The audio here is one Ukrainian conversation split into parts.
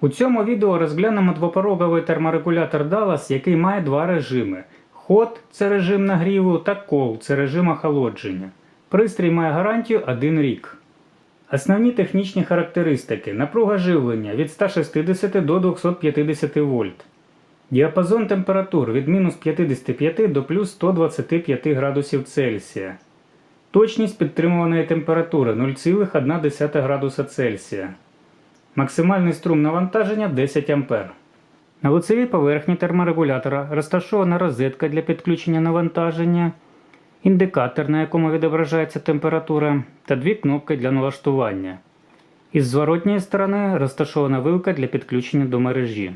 У цьому відео розглянемо двопороговий терморегулятор Dallas, який має два режими: ход це режим нагріву та кол це режим охолодження. Пристрій має гарантію 1 рік. Основні технічні характеристики: напруга живлення від 160 до 250 вольт. Діапазон температур від мінус 55 до плюс 125 градусів Цельсія. Точність підтримуваної температури 0,1 градуса Цельсія. Максимальний струм навантаження 10 А. На лицевій поверхні терморегулятора розташована розетка для підключення навантаження, індикатор, на якому відображається температура, та дві кнопки для налаштування. Із зворотньої сторони розташована вилка для підключення до мережі.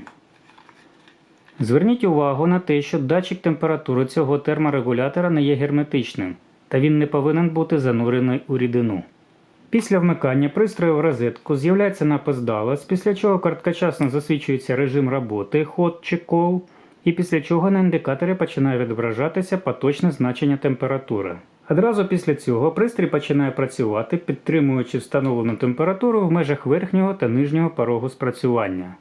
Зверніть увагу на те, що датчик температури цього терморегулятора не є герметичним, та він не повинен бути занурений у рідину. Після вмикання пристрою в розетку з'являється напис DALAS, після чого короткочасно засвічується режим роботи ход чи кол, і після чого на індикаторі починає відображатися поточне значення температури. Одразу після цього пристрій починає працювати, підтримуючи встановлену температуру в межах верхнього та нижнього порогу спрацювання.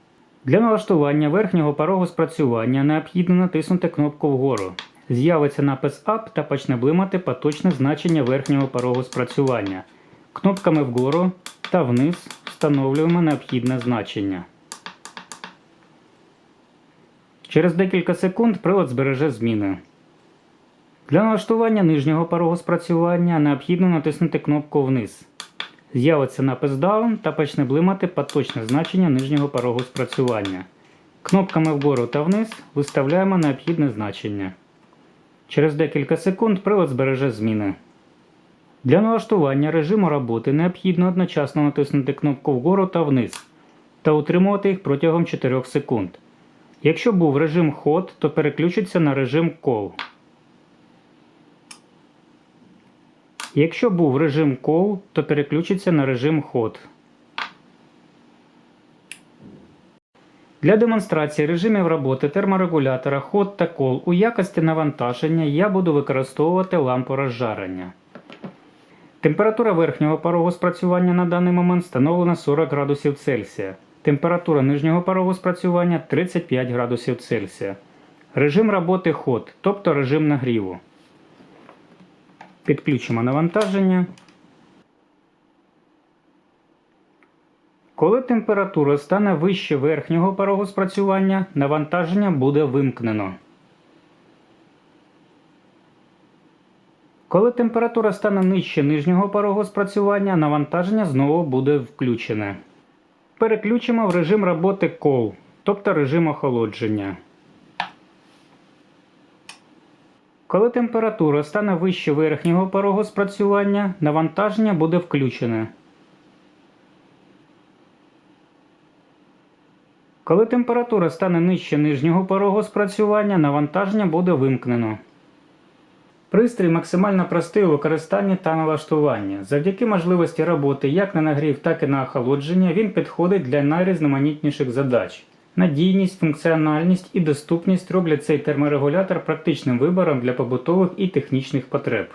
Для налаштування верхнього порогу спрацювання необхідно натиснути кнопку вгору. З'явиться напис Up та почне блимати поточне значення верхнього порогу спрацювання. Кнопками вгору та вниз встановлюємо необхідне значення. Через декілька секунд прилад збереже зміни. Для налаштування нижнього порогу спрацювання необхідно натиснути кнопку вниз. З'явиться напис Down та почне блимати поточне значення нижнього порогу спрацювання. Кнопками вгору та вниз виставляємо необхідне значення. Через декілька секунд прилад збереже зміни. Для налаштування режиму роботи необхідно одночасно натиснути кнопку вгору та вниз та утримувати їх протягом 4 секунд. Якщо був режим ход, то переключиться на режим Call. Якщо був режим Call, то переключиться на режим ход. Для демонстрації режимів роботи терморегулятора ход та кол у якості навантаження я буду використовувати лампу розжарення. Температура верхнього порогу спрацювання на даний момент встановлена 40 градусів Цельсія. Температура нижнього порогу спрацювання 35 градусів Цельсія. Режим роботи ход, тобто режим нагріву. Підключимо навантаження. Коли температура стане вище верхнього порогу спрацювання, навантаження буде вимкнено. Коли температура стане нижче нижнього порогу спрацювання, навантаження знову буде включене. Переключимо в режим роботи Call, тобто режим охолодження. Коли температура стане вище верхнього порогу спрацювання, навантаження буде включене. Коли температура стане нижче нижнього порогу спрацювання, навантаження буде вимкнено. Пристрій максимально простий у використанні та налаштуванні. Завдяки можливості роботи як на нагрів, так і на охолодження він підходить для найрізноманітніших задач. Надійність, функціональність і доступність роблять цей терморегулятор практичним вибором для побутових і технічних потреб.